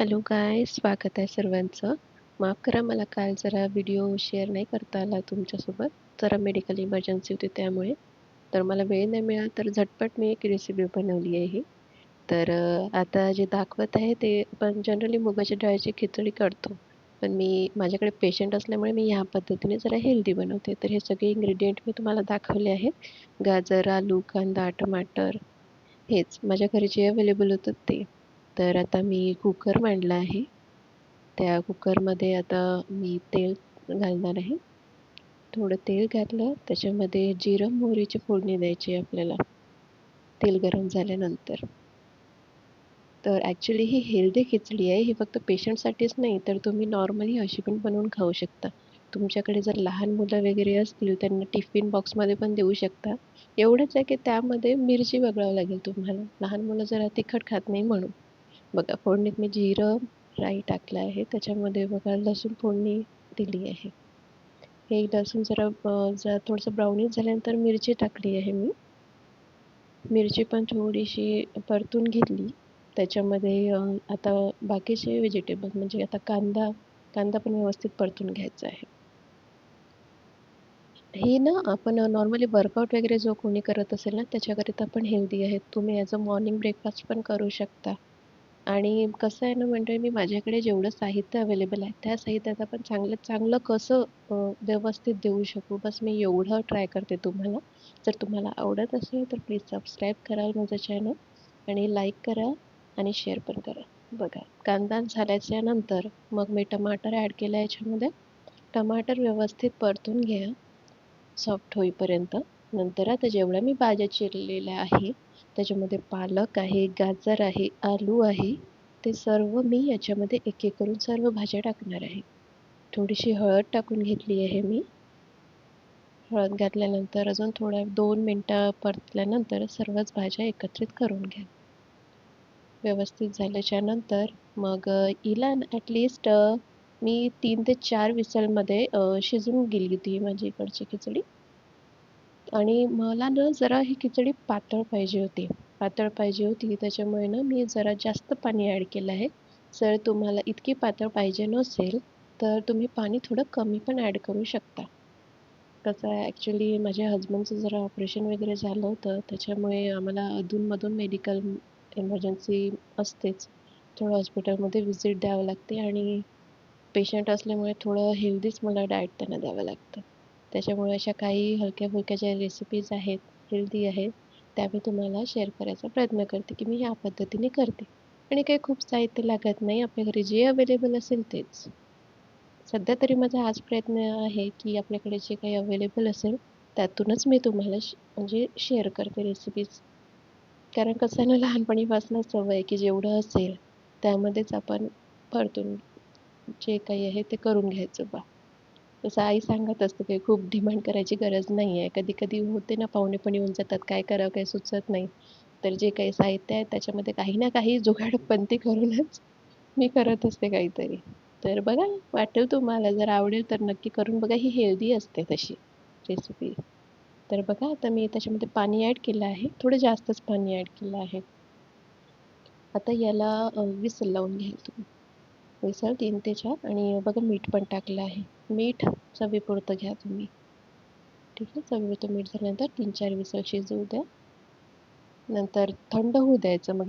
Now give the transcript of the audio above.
Hello काय स्वागत आहे सर्वांचं. माफ करा मला काल जरा व्हिडिओ शेअर नाही करता आला तुमच्यासोबत. जरा मेडिकल इमर्जन्सी होती त्यामुळे. तर मला वेळ नाही मिळाला तर झटपट मी एक रेसिपी बनवली आहे ही. तर आता जे दाखवत आहे ते आपण जनरली मुगाच्या डाळीची खिचडी करतो. पण मी माझ्याकडे पेशंट असल्यामुळे मी ह्या पद्धतीने जरा हेल्दी बनवते. तर हे सगळे इन्ग्रेडियंट मी तुम्हाला दाखवले आहेत. गाजर आलू कांदा टमाटर हेच. माझ्या घरी जे अवेलेबल होतं ते. तर आता मी कुकर मांडला आहे. त्या कुकरमध्ये आता मी तेल घालणार आहे. थोडं तेल घातलं त्याच्यामध्ये जिरं मोहरीची फोडणी द्यायची आपल्याला. तेल गरम झाल्यानंतर. तर ॲक्च्युली ही हेल्दी खिचडी आहे. ही फक्त पेशंटसाठीच नाही तर तुम्ही नॉर्मली अशी पण बनवून खाऊ शकता. तुमच्याकडे जर लहान मुलं वगैरे असतील त्यांना टिफिन बॉक्समध्ये पण देऊ शकता. एवढंच आहे की त्यामध्ये मिरची वगळावं लागेल तुम्हाला. लहान मुलं जरा तिखट खात नाही म्हणून. बघा फोडणीत मी जिरं राई टाकलं आहे. त्याच्यामध्ये बघा लसूण फोडणी दिली आहे. हे लसूण जरा जरा थोडंसं ब्राउनिश झाल्यानंतर मिरची टाकली आहे मी. मिरची पण थोडीशी परतून घेतली. त्याच्यामध्ये आता बाकीचे व्हेजिटेबल म्हणजे आता कांदा कांदा पण व्यवस्थित परतून घ्यायचा आहे. हे ना आपण नॉर्मली वर्कआउट वगैरे जो कोणी करत असेल ना त्याच्याकरिता पण हेल्दी आहे. तुम्ही ॲज अ मॉर्निंग ब्रेकफास्ट पण करू शकता. आणि कसं आहे ना म्हणजे मी माझ्याकडे जेवढं साहित्य अवेलेबल आहे त्या साहित्याचा पण चांगलं चांगलं कसं व्यवस्थित देऊ शकू? बस मी एवढं ट्राय करते तुम्हाला. जर तुम्हाला आवडत असेल तर प्लीज सबस्क्राईब करा माझं चॅनल आणि लाईक करा आणि शेअर पण करा. बघा कांदा झाल्याच्यानंतर मग मी टमाटर ॲड केलं याच्यामध्ये. टमाटर व्यवस्थित परतून घ्या सॉफ्ट होईपर्यंत. नंतर आता जेवढ्या मी भाज्या चिरलेल्या आहे त्याच्यामध्ये पालक आहे गाजर आहे आलू आहे ते सर्व मी याच्यामध्ये एक एक करून सर्व भाज्या टाकणार आहे. थोडीशी हळद टाकून घेतली आहे मी. हळद घातल्यानंतर अजून थोड्या दोन मिनटं परतल्यानंतर सर्वच भाज्या एकत्रित करून घ्या. व्यवस्थित झाल्याच्यानंतर मग इला ॲटलिस्ट मी तीन ते चार विसलमध्ये शिजून गेली होती माझी इकडची खिचडी. आणि मला ना जरा ही खिचडी पातळ पाहिजे होती. पातळ पाहिजे होती त्याच्यामुळे ना मी जरा जास्त पाणी ॲड केलं आहे. जर तुम्हाला इतकी पातळ पाहिजे नसेल तर तुम्ही पाणी थोडं कमी पण ॲड करू शकता. कसं आहे ॲक्च्युली माझ्या हजबंडचं जरा ऑपरेशन वगैरे झालं होतं त्याच्यामुळे आम्हाला अधूनमधून मेडिकल इमर्जन्सी असतेच. थोडं हॉस्पिटलमध्ये व्हिजिट द्यावं लागते आणि पेशंट असल्यामुळे थोडं हेल्दीच मला डाएट त्यांना द्यावं लागतं. त्याच्यामुळे अशा काही हलक्या फुलक्या ज्या रेसिपीज आहेत हेल्दी आहेत त्या मी तुम्हाला शेअर करायचा प्रयत्न करते की मी ह्या पद्धतीने करते. आणि काही खूप साहित्य लागत नाही आपल्या घरी जे अवेलेबल असेल तेच. सध्या तरी माझा हाच प्रयत्न आहे की आपल्याकडे जे काही अवेलेबल असेल त्यातूनच मी तुम्हाला म्हणजे शेअर करते रेसिपीज कारण कसं ना लहानपणीपासून सवय आहे की जेवढं असेल त्यामध्येच आपण परतून जे काही आहे ते करून घ्यायचं बा. जसं आई सांगत असते की खूप डिमांड करायची गरज नाही आहे कधी कधी होते ना पाहुणे पण येऊन जातात काय करावं काही सुचत नाही. तर जे काही साहित्य आहे त्याच्यामध्ये काही ना काही जुगाडपंती करूनच मी करत असते काहीतरी. तर बघा वाटेल तुम्हाला. जर आवडेल तर नक्की करून बघा. ही हेल्दी असते तशी रेसिपी तर बघा आता मी त्याच्यामध्ये पाणी ॲड केलं आहे. थोडं जास्तच पाणी ॲड केलं आहे. आता याला विसल लावून घ्याल तुम्ही. विसल तीन ते चार. आणि बघा मीठ पण टाकलं आहे. मीठ चवीपुरतं घ्या तुम्ही. ठीक आहे? चवीपुरतं मीठ झाल्यानंतर तीन चार विसल शिजवू द्या. नंतर थंड होऊ द्यायचं. मग